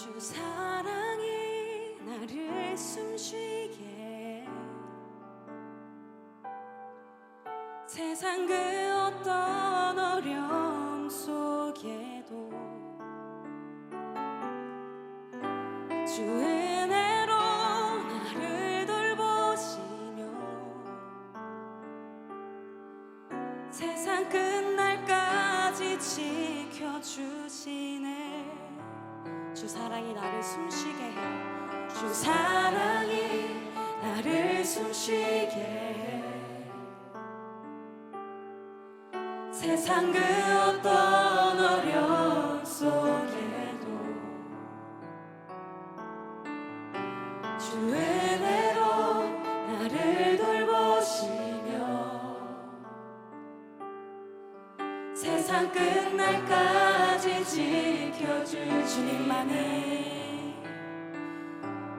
주 사랑이 나를 숨쉬게. 세상 그 어떤 어려움 속에도 주 은혜로 나를 돌보시며 세상 끝날까지 지켜주시네 주 사랑이 나를 숨쉬게 해 주 사랑이 나를 숨쉬게 해. 세상 그 어떤 지 지켜줄 주님만이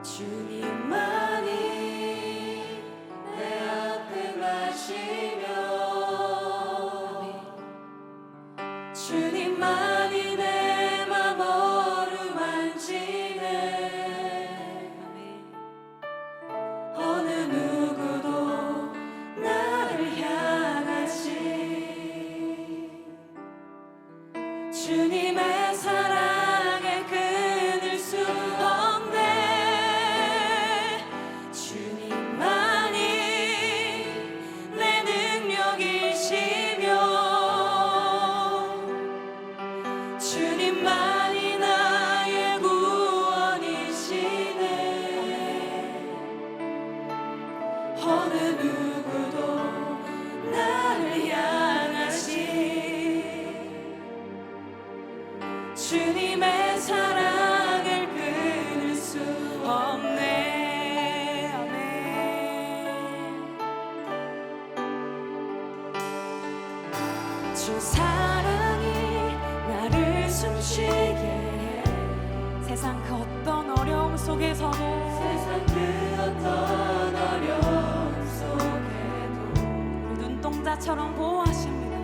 주님만 주님의 속에서도 세상 그 어떤 어려움 속에도 눈동자처럼 보호하십니다.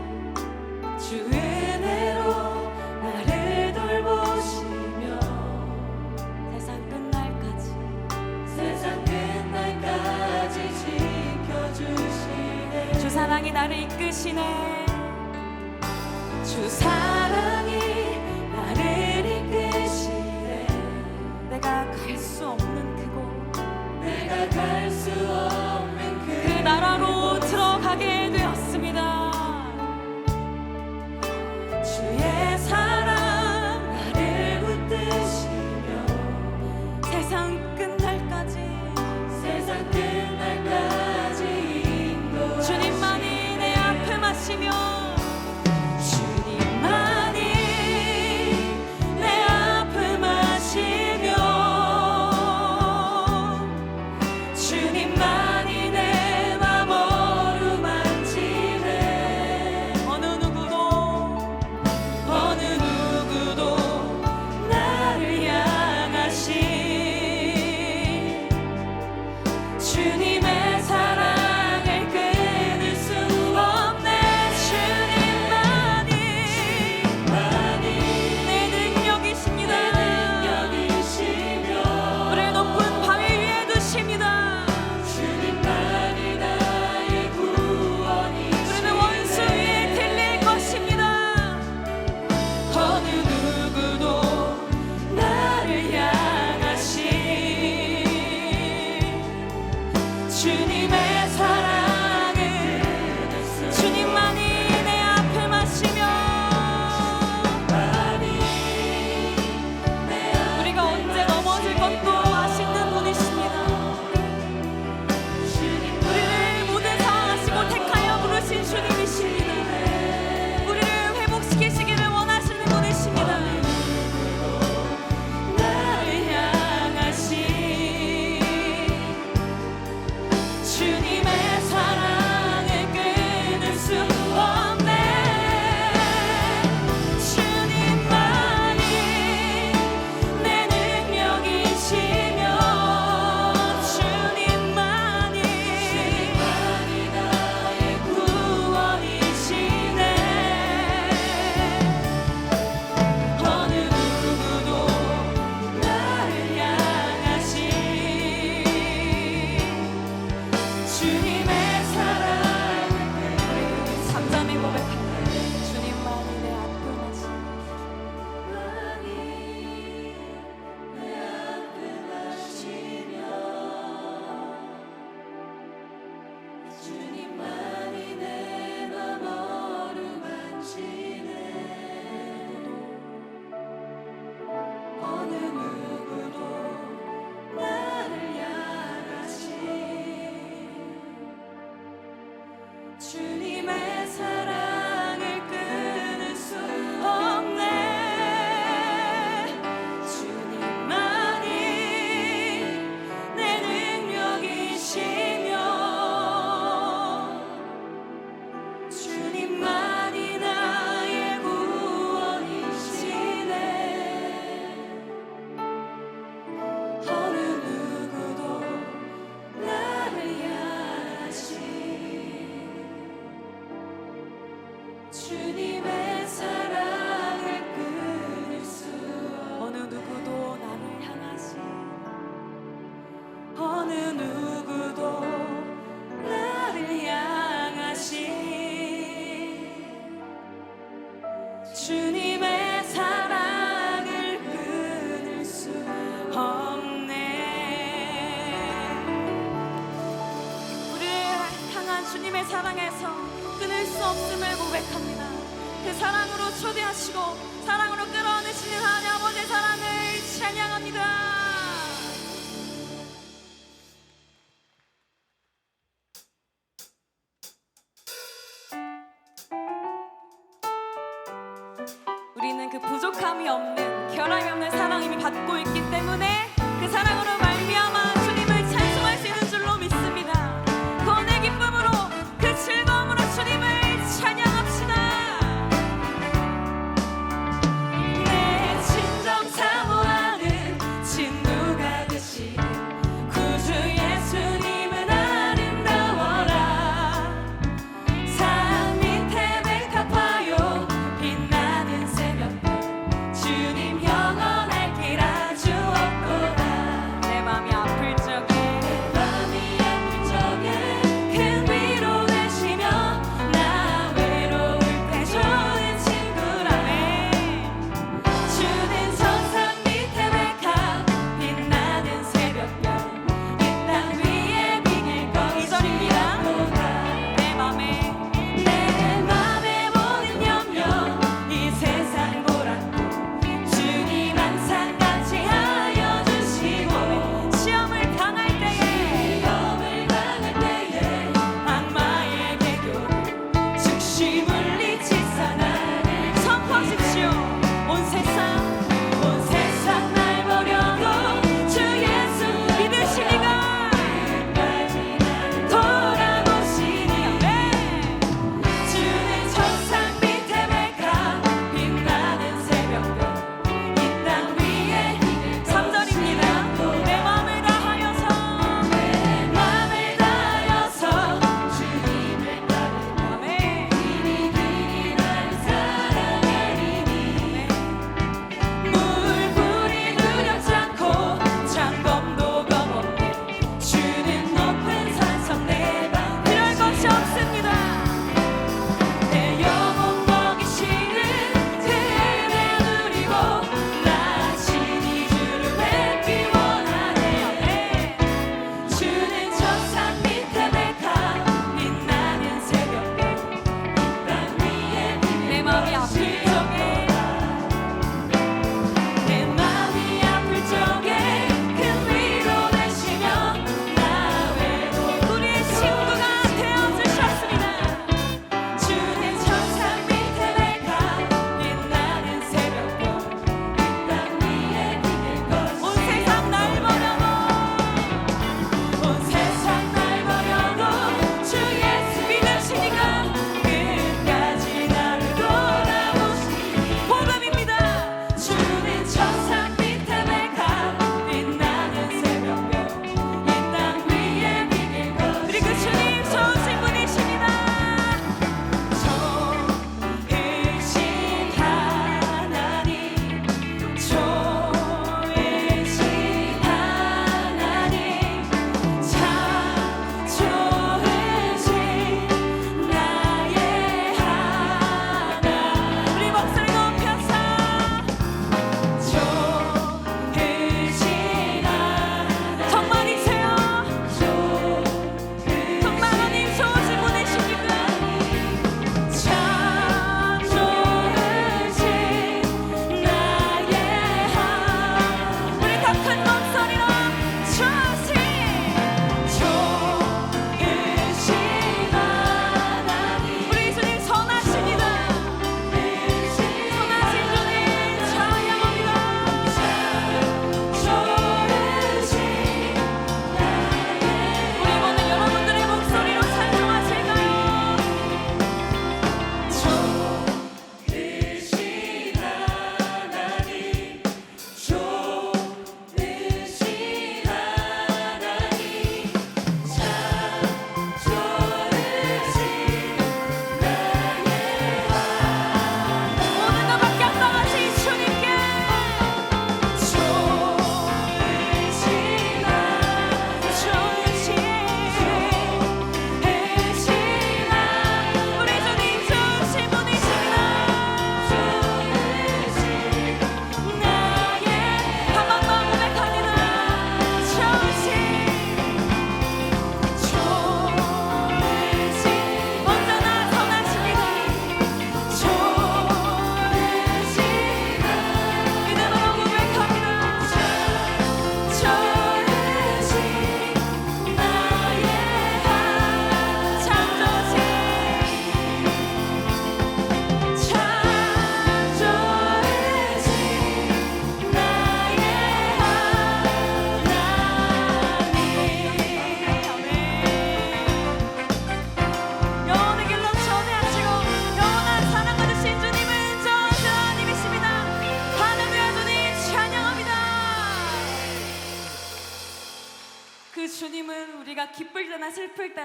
주 은혜로 나를 돌보시며 세상 끝날까지 세상 끝날까지 지켜주시네. 주 사랑이 나를 이끄시네. 주 사랑 들어가게 되었습니다. 주의 사랑 나를 붙드시며 세상 끝날까지 세상 끝날까지 인도 주님만이 내 앞을 마시며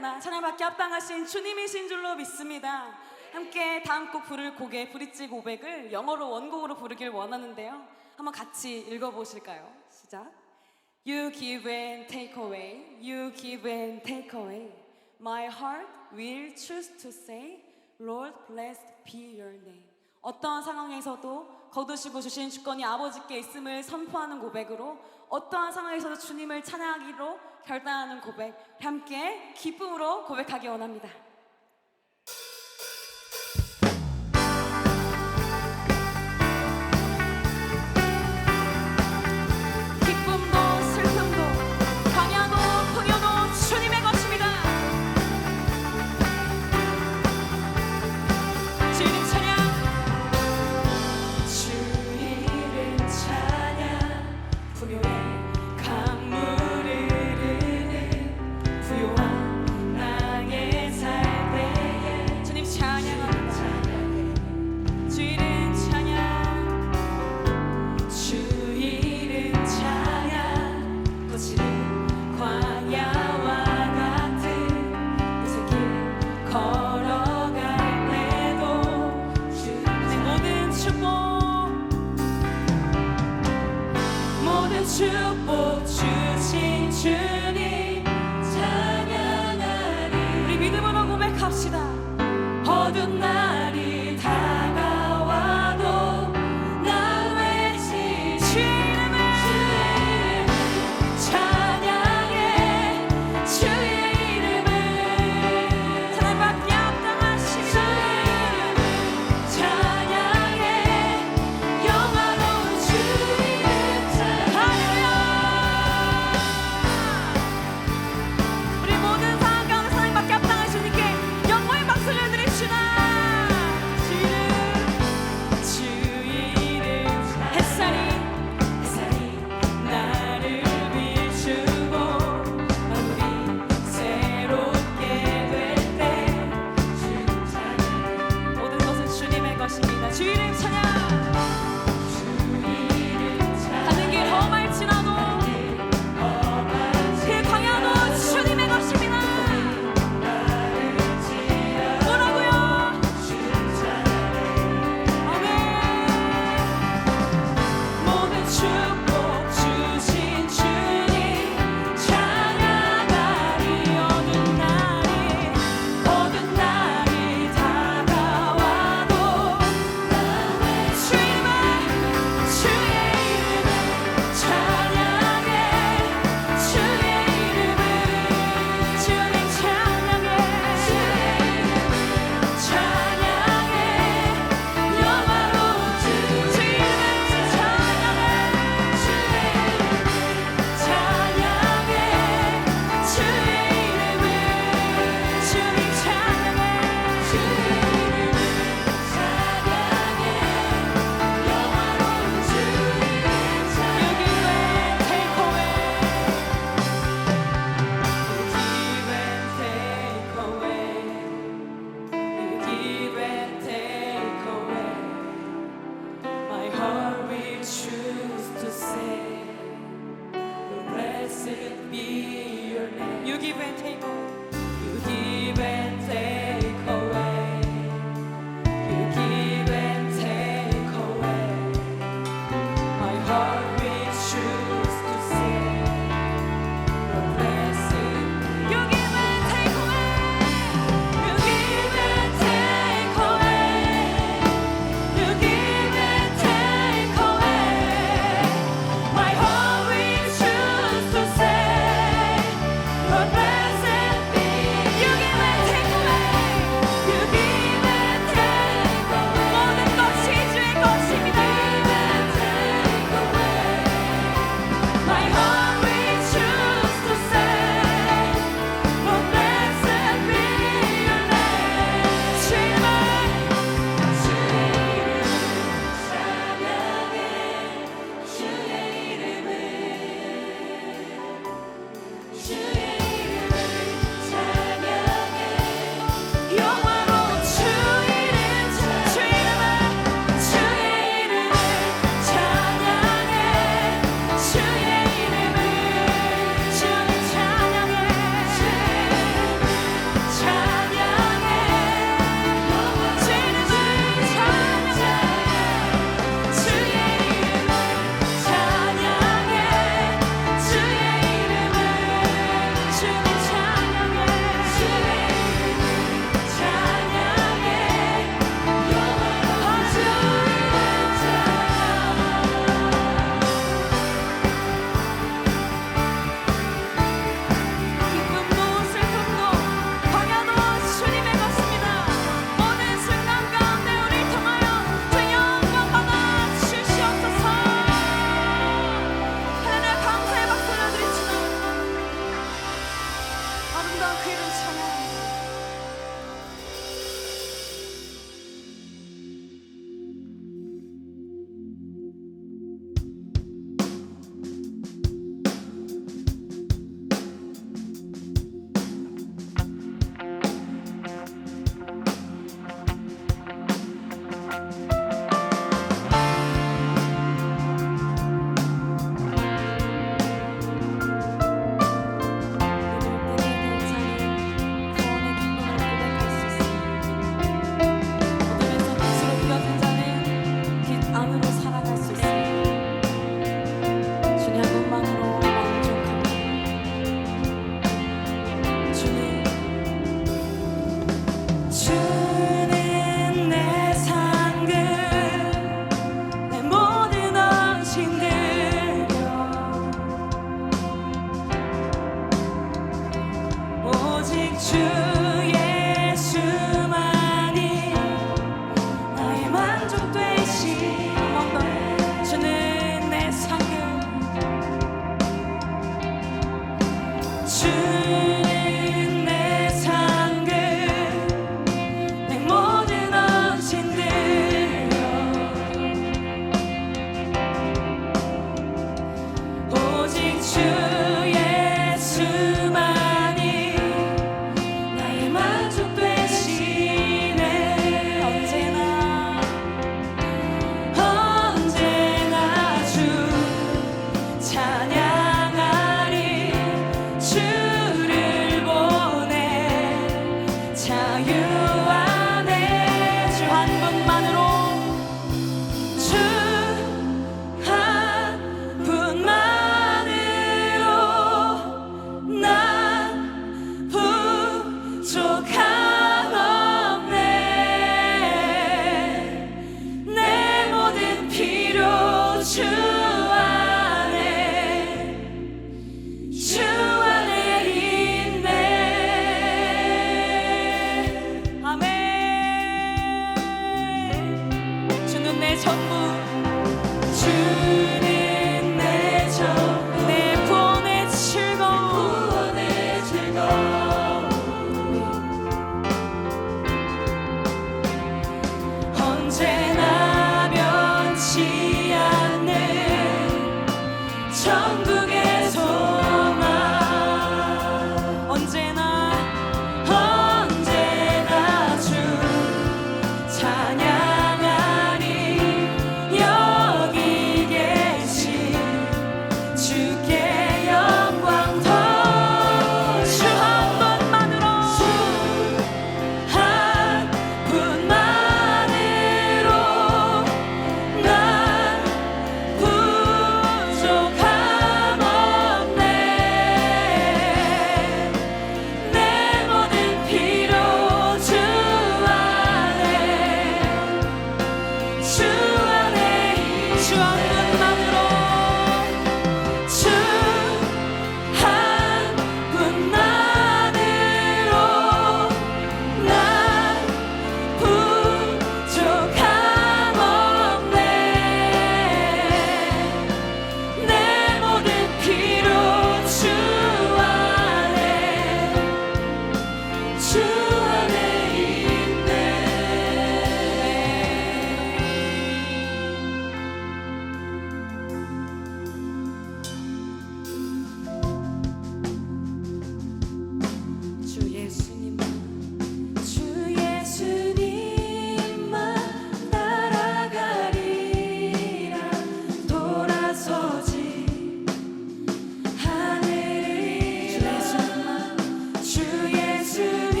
때마다 찬양받기 합당하신 주님이신 줄로 믿습니다. 함께 다음 곡 부를 곡의 브릿지 500을 영어로 원곡으로 부르길 원하는데요. 한번 같이 읽어보실까요? 시작. You give and take away, you give and take away. My heart will choose to say, Lord, blessed be your name. 어떠한 상황에서도 거두시고 주신 주권이 아버지께 있음을 선포하는 고백으로 어떠한 상황에서도 주님을 찬양하기로 결단하는 고백 함께 기쁨으로 고백하기 원합니다.